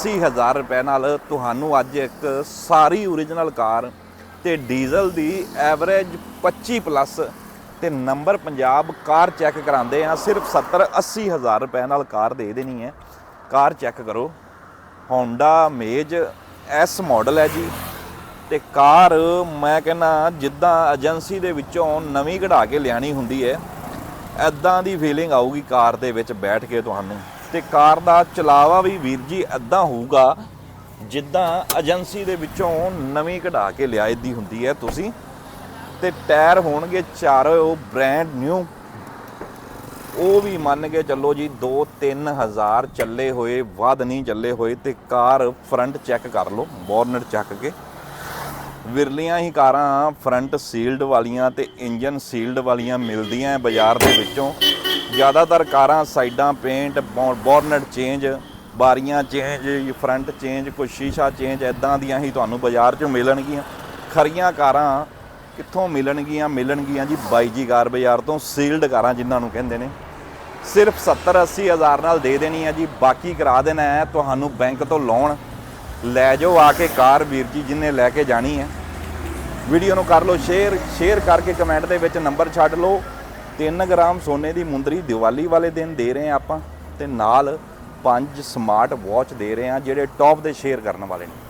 80000 ਰੁਪਏ ਨਾਲ ਤੁਹਾਨੂੰ ਅੱਜ ਇੱਕ ਸਾਰੀ ਓਰੀਜਨਲ ਕਾਰ ਤੇ ਡੀਜ਼ਲ ਦੀ ਐਵਰੇਜ 25 ਪਲੱਸ ਤੇ ਨੰਬਰ ਪੰਜਾਬ ਕਾਰ ਚੈੱਕ ਕਰਾਉਂਦੇ ਆ। ਸਿਰਫ 70 80000 ਰੁਪਏ ਨਾਲ ਕਾਰ ਦੇ ਦੇਣੀ ਹੈ। ਕਾਰ ਚੈੱਕ ਕਰੋ। Honda ਮੇਜ S ਮਾਡਲ ਹੈ ਜੀ। ਤੇ ਕਾਰ ਮੈਂ ਕਹਿੰਨਾ ਜਿੱਦਾਂ ਏਜੰਸੀ ਦੇ ਵਿੱਚੋਂ ਨਵੀਂ ਕਢਾ ਕੇ ਲਿਆਣੀ ਹੁੰਦੀ ਹੈ ਐਦਾਂ ਦੀ ਫੀਲਿੰਗ ਆਊਗੀ ਕਾਰ ਦੇ ਵਿੱਚ ਬੈਠ ਕੇ ਤੁਹਾਨੂੰ। ਤੇ ਕਾਰ ਦਾ ਚਲਾਵਾ ਵੀ ਵੀਰ ਜੀ ਐਦਾਂ ਹੋਊਗਾ ਜਿੱਦਾਂ ਏਜੰਸੀ ਦੇ ਵਿੱਚੋਂ ਨਵੀਂ ਕਢਾ ਕੇ ਲਿਆਈ ਦੀ ਹੁੰਦੀ ਹੈ ਤੁਸੀਂ। ਤੇ ਟਾਇਰ ਹੋਣਗੇ ਚਾਰੋਂ ਬ੍ਰਾਂਡ ਨਿਊ ਉਹ ਵੀ ਮੰਨ ਕੇ ਚੱਲੋ ਜੀ 2-3 ਹਜ਼ਾਰ ਚੱਲੇ ਹੋਏ, ਵੱਧ ਨਹੀਂ ਚੱਲੇ ਹੋਏ ਤੇ ਕਾਰ ਫਰੰਟ ਚੈੱਕ ਕਰ ਲਓ ਬੋਰਨਟ ਚੱਕ ਕੇ। ਵਿਰਲੀਆਂ ਹੀ ਕਾਰਾਂ ਫਰੰਟ ਸੀਲਡ ਵਾਲੀਆਂ ਤੇ ਇੰਜਨ ਸੀਲਡ ਵਾਲੀਆਂ ਮਿਲਦੀਆਂ ਹੈ ਬਾਜ਼ਾਰ ਦੇ ਵਿੱਚੋਂ। ਜ਼ਿਆਦਾਤਰ ਕਾਰਾਂ, ਸਾਈਡਾਂ ਪੇਂਟ ਬੋਰਨਟ ਚੇਂਜ ਬਾਰੀਆਂ ਚੇਂਜ ਫਰੰਟ ਚੇਂਜ ਕੋਈ ਸ਼ੀਸ਼ਾ ਚੇਂਜ ਐਦਾਂ ਦੀਆਂ ਹੀ ਤੁਹਾਨੂੰ ਬਾਜ਼ਾਰ 'ਚੋਂ ਮਿਲਣਗੀਆਂ। ਖਰੀਆਂ ਕਾਰਾਂ ਕਿੱਥੋਂ ਮਿਲਣਗੀਆਂ? ਮਿਲਣਗੀਆਂ ਜੀ ਬਾਈ ਜੀ ਕਾਰ ਬਾਜ਼ਾਰ ਤੋਂ ਸੀਲਡ ਕਾਰਾਂ ਜਿਨ੍ਹਾਂ ਨੂੰ ਕਹਿੰਦੇ ਨੇ। ਸਿਰਫ 70 80 ਹਜ਼ਾਰ ਨਾਲ ਦੇ ਦੇਣੀ ਹੈ ਜੀ, ਬਾਕੀ ਕਰਾ ਦੇਣਾ ਹੈ ਤੁਹਾਨੂੰ ਬੈਂਕ ਤੋਂ ਲੋਨ ਲੈ ਜਾਓ ਆ ਕੇ ਕਾਰ, ਵੀਰ ਜੀ, ਜਿੰਨੇ ਲੈ ਕੇ ਜਾਣੀ ਹੈ। ਵੀਡੀਓ ਨੂੰ ਕਰ ਲਓ ਸ਼ੇਅਰ ਸ਼ੇਅਰ ਕਰਕੇ ਕਮੈਂਟ ਦੇ ਵਿੱਚ ਨੰਬਰ ਛੱਡ ਲਓ। 3 ਗ੍ਰਾਮ ਸੋਨੇ ਦੀ ਮੁੰਦਰੀ ਦੀਵਾਲੀ ਵਾਲੇ ਦਿਨ ਦੇ ਰਹੇ ਹਾਂ ਆਪਾਂ ਤੇ ਨਾਲ ਪੰਜ ਸਮਾਰਟ ਵਾਚ ਦੇ ਰਹੇ ਹਾਂ ਜਿਹੜੇ ਟੌਪ ਦੇ ਸ਼ੇਅਰ ਕਰਨ ਵਾਲੇ ਨੇ।